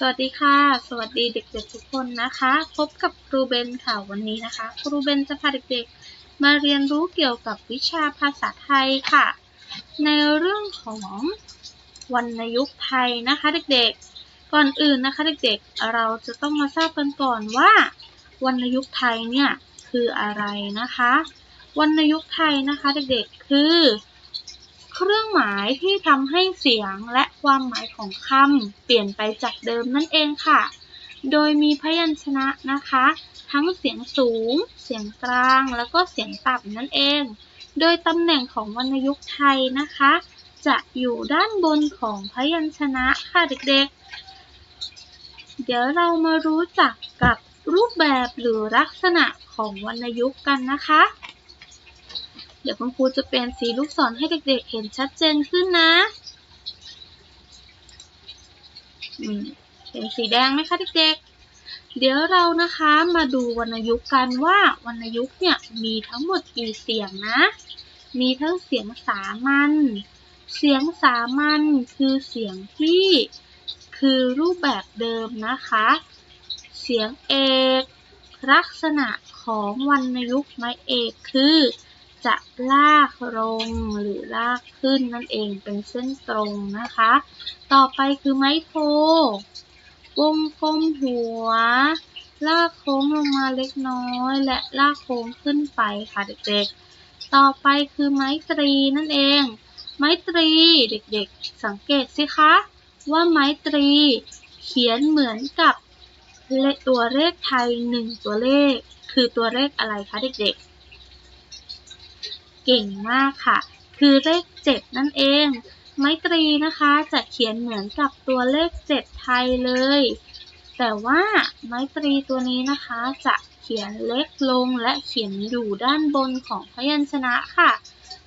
สวัสดีค่ะ สวัสดีเด็กๆทุกคนนะคะ พบกับครูเบนค่ะวันนี้นะคะ ครูเบนจะพาเด็กๆ มาเรียนรู้เกี่ยวกับวิชาภาษาไทยค่ะ ในเรื่องของวรรณยุกต์ไทยนะคะเด็กๆ ก่อนอื่นนะคะเด็กๆ เราจะต้องมาทราบกันก่อนว่าวรรณยุกต์ไทยเนี่ยคืออะไรนะคะ วรรณยุกต์ไทยนะคะเด็กๆ คือ เครื่องหมายที่ทำให้เสียงและความหมายของคำเปลี่ยนไปจากเดิมนั่นเองค่ะ โดยมีพยัญชนะนะคะ ทั้งเสียงสูง เสียงกลาง แล้วก็เสียงต่ำนั่นเอง โดยตำแหน่งของวรรณยุกต์ไทยนะคะ จะอยู่ด้านบนของพยัญชนะค่ะเด็กๆ เดี๋ยวเรามารู้จักกับรูปแบบหรือลักษณะของวรรณยุกต์กันนะคะ ดี๋ยวคุณครูจะเปลี่ยนสีลูกศรให้เด็กๆเห็นชัดเจนขึ้นนะเป็นสีแดงไหมคะเด็กๆ เดี๋ยวเรานะคะมาดูวรรณยุกต์กันว่าวรรณยุกต์เนี่ยมีทั้งหมดกี่เสียงนะ มีทั้งเสียงสามัญ เสียงสามัญคือเสียงที่คือรูปแบบเดิมนะคะ เสียงเอก ลักษณะของวรรณยุกต์ไม้เอกคือ จะลากลงหรือลากขึ้นนั่นเองเป็นเส้นตรงนะคะ ต่อไปคือไม้โท วงกลมหัว ลากโค้งลงมาเล็กน้อย และลากโค้งขึ้นไปค่ะเด็กๆ ต่อไปคือไม้ตรีนั่นเอง ไม้ตรีเด็กๆ สังเกตสิคะ ว่าไม้ตรีเขียนเหมือนกับตัวเลขไทยหนึ่งตัวเลข คือตัวเลขอะไรคะเด็กๆ เก่งมากค่ะ คือเลขเจ็ดนั่นเอง ไม้ตรีนะคะจะเขียนเหมือนกับตัวเลขเจ็ดไทยเลย แต่ว่าไม้ตรีตัวนี้นะคะจะเขียนเล็กลงและเขียนอยู่ด้านบนของพยัญชนะค่ะ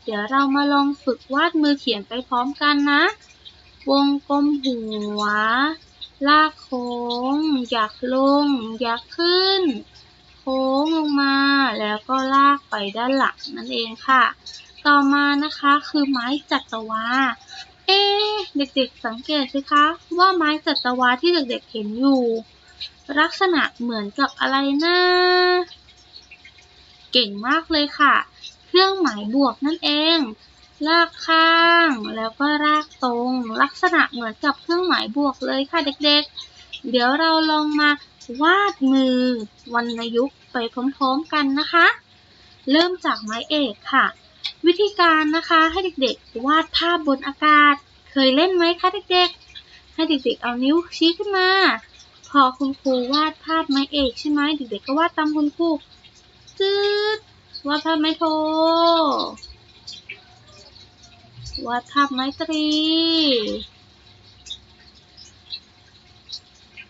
เดี๋ยวเรามาลองฝึกวาดมือเขียนไปพร้อมกันนะ วงกลมหัว ลากโค้ง อยากลง อยากขึ้น ค้งลงมา แล้วก็ลากไปด้านหลังนั่นเองค่ะ ต่อมานะคะคือไม้จัตวา เอ๊เด็กๆสังเกตสิคะ ว่าไม้จัตวาที่เด็กๆเห็นอยู่ ลักษณะเหมือนกับอะไรนะเก่งมากเลยค่ะ เครื่องหมายบวกนั่นเอง ลากข้าง แล้วก็ลากตรง ลักษณะเหมือนกับเครื่องหมายบวกเลยค่ะเด็กๆ เดี๋ยวเราลองมาวาดมือวรรณยุกต์ไปพร้อมๆกันนะคะ เริ่มจากไม้เอกค่ะ วิธีการนะคะให้เด็กๆ วาดภาพบนอากาศ เคยเล่นไหมคะเด็กๆ ให้เด็กๆ เอานิ้วชี้ขึ้นมา พอคุณครูวาดภาพไม้เอกใช่ไหมเด็กๆ ก็วาดตามคุณครูจืดวาดภาพไม้โท วาดภาพไม้ตรี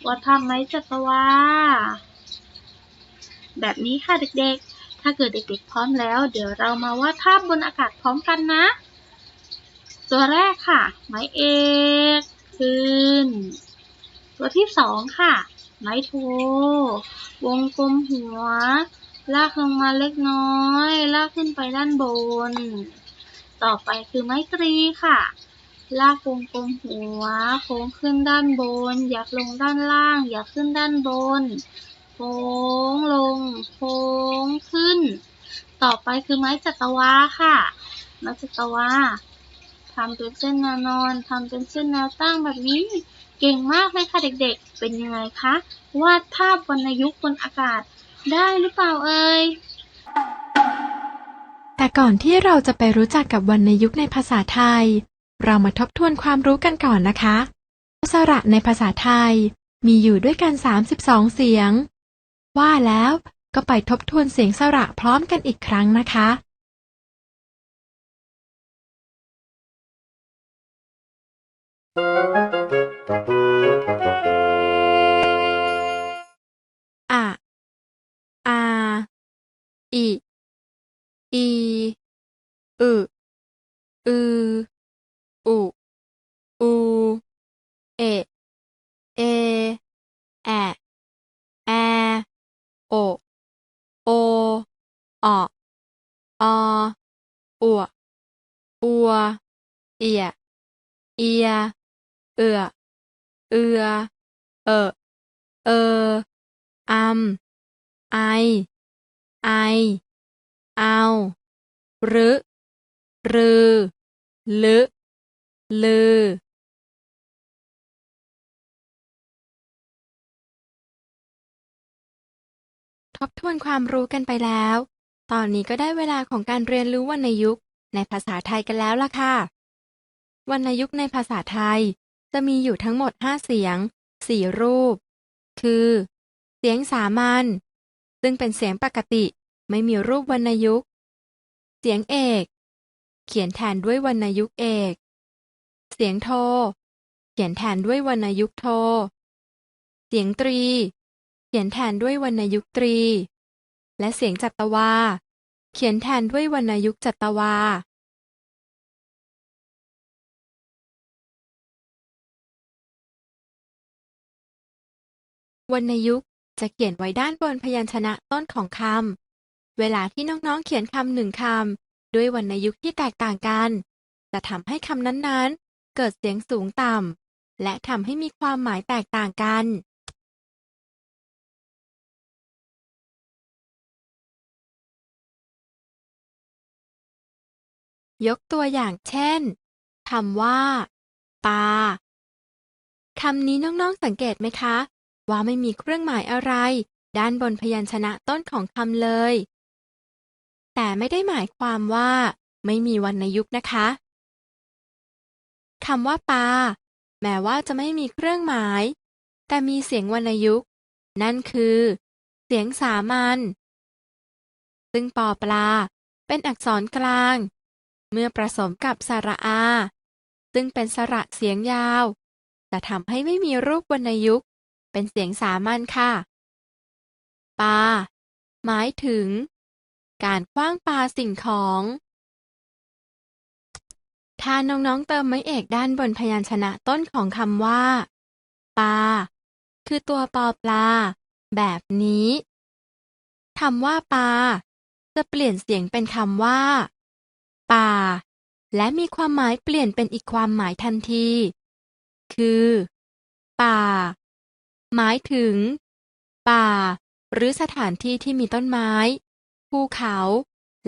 ว่าดภาพไม้จัตวาแบบนี้ค่ะเด็กๆ ถ้าเกิดเด็กๆพร้อมแล้ว เดี๋ยวเรามาวาดภาพบนอากาศพร้อมกันนะ ตัวแรกค่ะ ไม้เอกขึ้น ตัวที่สองค่ะ ไม้โท วงกลมหัว ลากลงมาเล็กน้อย ลากขึ้นไปด้านบน ต่อไปคือไม้ตรีค่ะ ลากวงกลมหัว โค้งขึ้นด้านบน อยากลงด้านล่าง อยากขึ้นด้านบน โค้งลง โค้งขึ้น ต่อไปคือไม้จัตวาค่ะ ไม้จัตวาทำเป็นเส้นแนวนอนทำเป็นเส้นแนวตั้งแบบนี้ เก่งมากเลยค่ะเด็กๆ เป็นยังไงคะ วาดภาพวรรณยุกต์บนอากาศได้หรือเปล่าเอ่ยแต่ก่อนที่เราจะไปรู้จักกับวรรณยุกต์ในภาษาไทย เรามาทบทวนความรู้กันก่อนนะคะสระในภาษาไทย มีอยู่ด้วยกัน 32 เสียง ว่าแล้วก็ไปทบทวนเสียงสระพร้อมกันอีกครั้งนะคะ อะอาอิอี อึ อืออุ ออออัวอัวเอียเอียเอือเอือเออเอออัมไอ ไอ เอาหรึรือลึลือทบทวนความรู้กันไปแล้ว ตอนนี้ก็ได้เวลาของการเรียนรู้วรรณยุกต์ในภาษาไทยกันแล้วล่ะค่ะ วรรณยุกต์ในภาษาไทย จะมีอยู่ทั้งหมด5เสียง4รูป คือ เสียงสามัญ ซึ่งเป็นเสียงปกติไม่มีรูปวรรณยุกต์ เสียงเอก เขียนแทนด้วยวรรณยุกต์เอก เสียงโท เขียนแทนด้วยวรรณยุกต์โท เสียงตรี เขียนแทนด้วยวรรณยุกต์ตรี และเสียงจัตวา เขียนแทนด้วยวรรณยุกต์จัตวา วรรณยุกต์จะเขียนไว้ด้านบนพยัญชนะต้นของคำ เวลาที่น้องๆเขียนคำหนึ่งคำด้วยวรรณยุกต์ที่แตกต่างกัน จะทำให้คำนั้นๆ เกิดเสียงสูงต่ำและทำให้มีความหมายแตกต่างกัน ยกตัวอย่างเช่นคำว่าปลาคำนี้น้องๆสังเกตไหมคะ ว่าไม่มีเครื่องหมายอะไร ด้านบนพยัญชนะต้นของคำเลย แต่ไม่ได้หมายความว่า ไม่มีวรรณยุกต์นะคะคำว่าปลาแม้ว่าจะไม่มีเครื่องหมาย แต่มีเสียงวรรณยุกต์ นั่นคือ เสียงสามัญซึ่งปอปลา เป็นอักษรกลาง เมื่อผสมกับสระอา ซึ่งเป็นสระเสียงยาว จะทำให้ไม่มีรูปวรรณยุกต์ เป็นเสียงสามัญค่ะ ปา หมายถึง การคว้างปาสิ่งของ ถ้าน้องๆเติมไม้เอกด้านบนพยัญชนะต้นของคำว่า ปา คือตัวปอปลา แบบนี้คำว่าปา จะเปลี่ยนเสียงเป็นคำว่า ป่า และมีความหมายเปลี่ยนเป็นอีกความหมายทันที คือ ป่า หมายถึง ป่า หรือสถานที่ที่มีต้นไม้ ภูเขา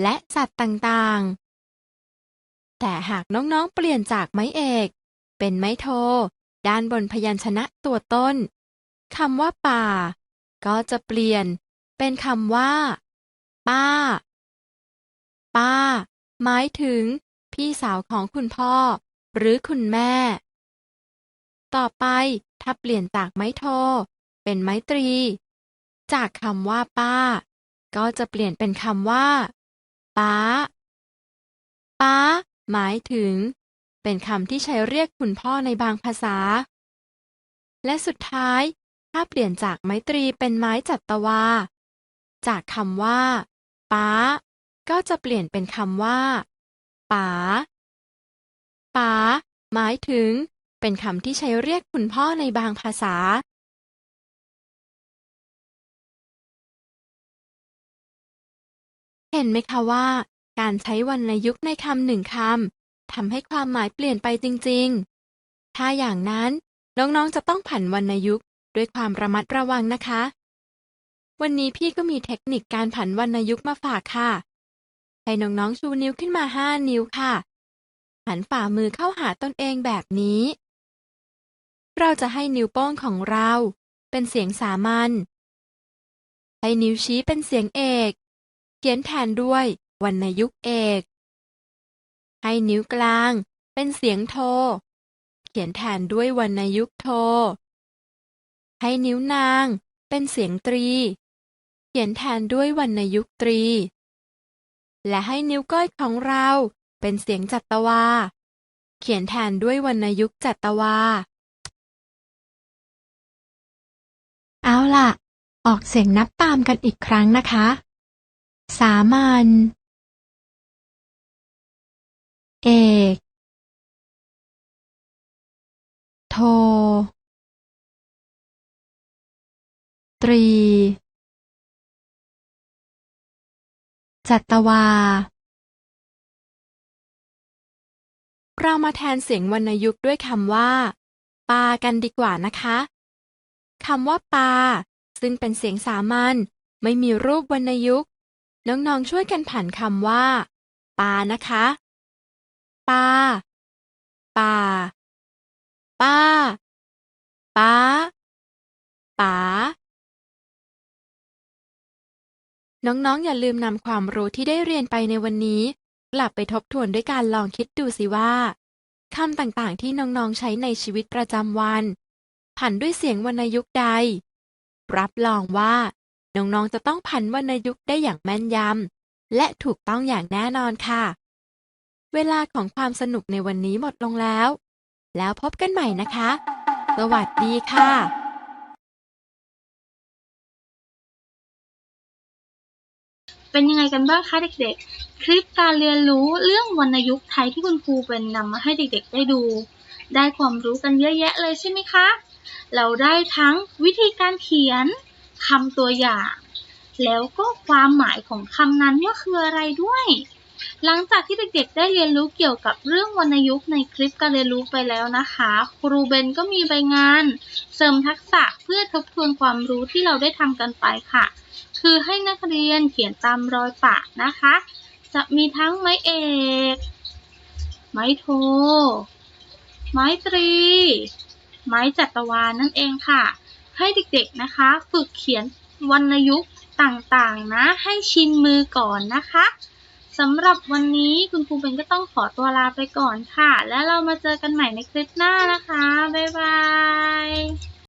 และสัตว์ต่างๆ แต่หากน้องๆเปลี่ยนจากไม้เอก เป็นไม้โท ด้านบนพยัญชนะตัวต้นคำว่าป่า ก็จะเปลี่ยนเป็นคำว่า ป้า ป้า หมายถึง พี่สาวของคุณพ่อ หรือคุณแม่ ต่อไปถ้าเปลี่ยนจากไม้โท เป็นไม้ตรี จากคำว่าป้า ก็จะเปลี่ยนเป็นคำว่าป้า ป้า หมายถึง เป็นคำที่ใช้เรียกคุณพ่อในบางภาษา และสุดท้าย ถ้าเปลี่ยนจากไม้ตรีเป็นไม้จัตวา จากคำว่าป้า ก็จะเปลี่ยนเป็นคำว่าป๋าป๋าหมายถึง เป็นคำที่ใช้เรียกคุณพ่อในบางภาษา เห็นไหมคะว่า การใช้วรรณยุกต์ในคำหนึ่งคำทำให้ความหมายเปลี่ยนไปจริง ๆ ถ้าอย่างนั้นน้องๆจะต้องผันวรรณยุกต์ด้วยความระมัดระวังนะคะ วันนี้พี่ก็มีเทคนิคการผันวรรณยุกต์มาฝากค่ะ ให้น้องๆชูนิ้วขึ้นมาห้านิ้วค่ะ หันฝ่ามือเข้าหาตนเองแบบนี้ เราจะให้นิ้วโป้งของเรา เป็นเสียงสามัญ ให้นิ้วชี้เป็นเสียงเอก เขียนแทนด้วยวรรณยุกเอก ให้นิ้วกลาง เป็นเสียงโท เขียนแทนด้วยวรรณยุกโท ให้นิ้วนาง เป็นเสียงตรี เขียนแทนด้วยวรรณยุกตรี และให้นิ้วก้อยของเรา เป็นเสียงจัตวา เขียนแทนด้วยวรรณยุกต์จัตวา เอาล่ะ ออกเสียงนับตามกันอีกครั้งนะคะ สามัญเอกโท ตรี จัตวา เรามาแทนเสียงวรรณยุกต์ด้วยคำว่า ปากันดีกว่านะคะคำว่าปา ซึ่งเป็นเสียงสามัญไม่มีรูปวรรณยุกต์น้องๆช่วยกันผันคำว่า ปานะคะ ปา ปา ป้า ป้า น้องๆ อย่าลืมนำความรู้ที่ได้เรียนไปในวันนี้ กลับไปทบทวนด้วยการลองคิดดูสิว่าคำต่างๆ ที่น้องๆ ใช้ในชีวิตประจำวัน ผันด้วยเสียงวรรณยุกต์ใด รับรองว่า น้องๆ จะต้องผันวรรณยุกต์ได้อย่างแม่นยำ และถูกต้องอย่างแน่นอนค่ะ เวลาของความสนุกในวันนี้หมดลงแล้ว แล้วพบกันใหม่นะคะ สวัสดีค่ะ เป็นยังไงกันบ้างคะเด็กๆ คลิปการเรียนรู้เรื่องวรรณยุกต์ไทยที่คุณครูเป็นนำมาให้เด็กๆ ได้ดู ได้ความรู้กันเยอะแยะเลยใช่ไหมคะ เราได้ทั้งวิธีการเขียนคำตัวอย่าง แล้วก็ความหมายของคำนั้นว่าคืออะไรด้วย หลังจากที่เด็กๆ ได้เรียนรู้เกี่ยวกับเรื่องวรรณยุกต์ในคลิปการเรียนรู้ไปแล้วนะคะ ครูเบนก็มีใบงาน เสริมทักษะเพื่อทบทวนความรู้ที่เราได้ทำกันไปค่ะ คือให้นักเรียนเขียนตามรอยปะนะคะ จะมีทั้งไม้เอก ไม้โท ไม้ตรี ไม้จัตวานั่นเองค่ะ ให้เด็กๆนะคะ ฝึกเขียนวรรณยุกต์ต่างๆนะ ให้ชินมือก่อนนะคะสำหรับวันนี้คุณครูเบนก็ต้องขอตัวลาไปก่อนค่ะ แล้วเรามาเจอกันใหม่ในคลิปหน้านะคะ บ๊ายบาย